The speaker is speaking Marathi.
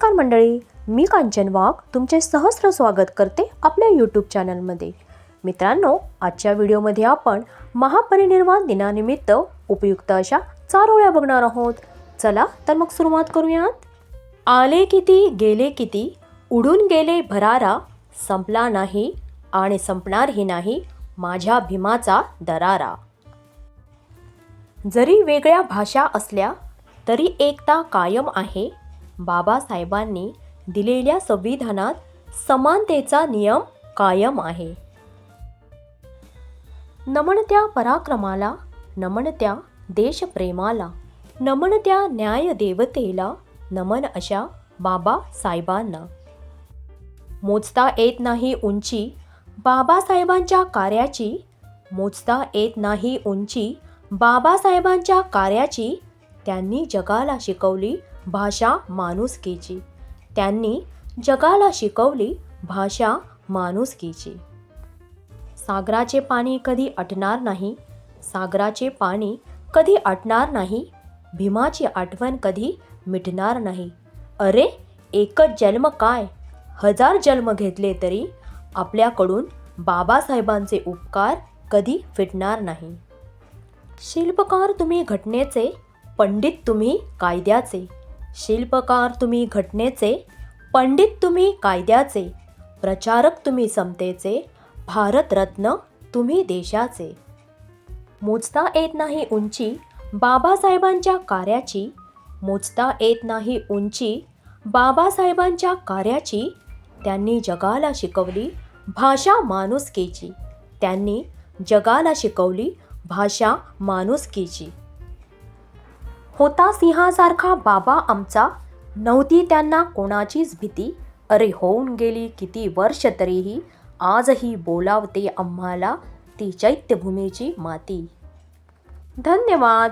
नमस्कार मंडळी मी कांचन वाघ तुमचे सहस्र स्वागत करते आपल्या यूट्यूब चॅनलमध्ये मित्रांनो आजच्या व्हिडिओमध्ये आपण महापरिनिर्वाण दिनानिमित्त उपयुक्त अशा चारोळ्या बघणार आहोत. चला तर मग सुरुवात करूयात. आले किती गेले किती उडून गेले भरारा संपला नाही आणि संपणारही नाही माझ्या भीमाचा दरारा. जरी वेगळ्या भाषा असल्या तरी एकता कायम आहे. बाबासाहेबांनी दिलेल्या संविधानात समानतेचा नियम कायम आहे. नमनत्या पराक्रमाला नमनत्या देशप्रेमाला नमनत्या न्यायदेवतेला नमन अशा बाबासाहेबांना. मोजता येत नाही उंची बाबासाहेबांच्या कार्याची मोजता येत नाही उंची बाबासाहेबांच्या कार्याची त्यांनी जगाला शिकवली भाषा माणुसकीची. त्यांनी जगाला शिकवली भाषा माणुसकीची. सागराचे पाणी कधी आटणार नाही? सागराचे पाणी कधी आटणार नाही? भीमाची आठवण कधी मिटणार नाही? अरे एकच जन्म काय? हजार जन्म घेतले तरी आपल्याकडून बाबासाहेबांचे उपकार कधी फिटणार नाही? शिल्पकार तुम्ही घटनेचे पंडित तुम्ही कायद्याचे. शिल्पकार तुम्ही घटनेचे पंडित तुम्ही कायद्याचे प्रचारक तुम्ही समतेचे भारतरत्न तुम्ही देशाचे. मोजता येत नाही उंची बाबासाहेबांच्या कार्याची मोजता येत नाही उंची बाबासाहेबांच्या कार्याची त्यांनी जगाला शिकवली भाषा माणुसकीची. त्यांनी जगाला शिकवली भाषा माणुसकीची. होता सिंहासारखा बाबा आमचा. नव्हती त्यांना कोणाचीच भीती. अरे होऊन गेली किती वर्ष तरीही आजही बोलावते आम्हाला ती चैत्यभूमीची माती. धन्यवाद.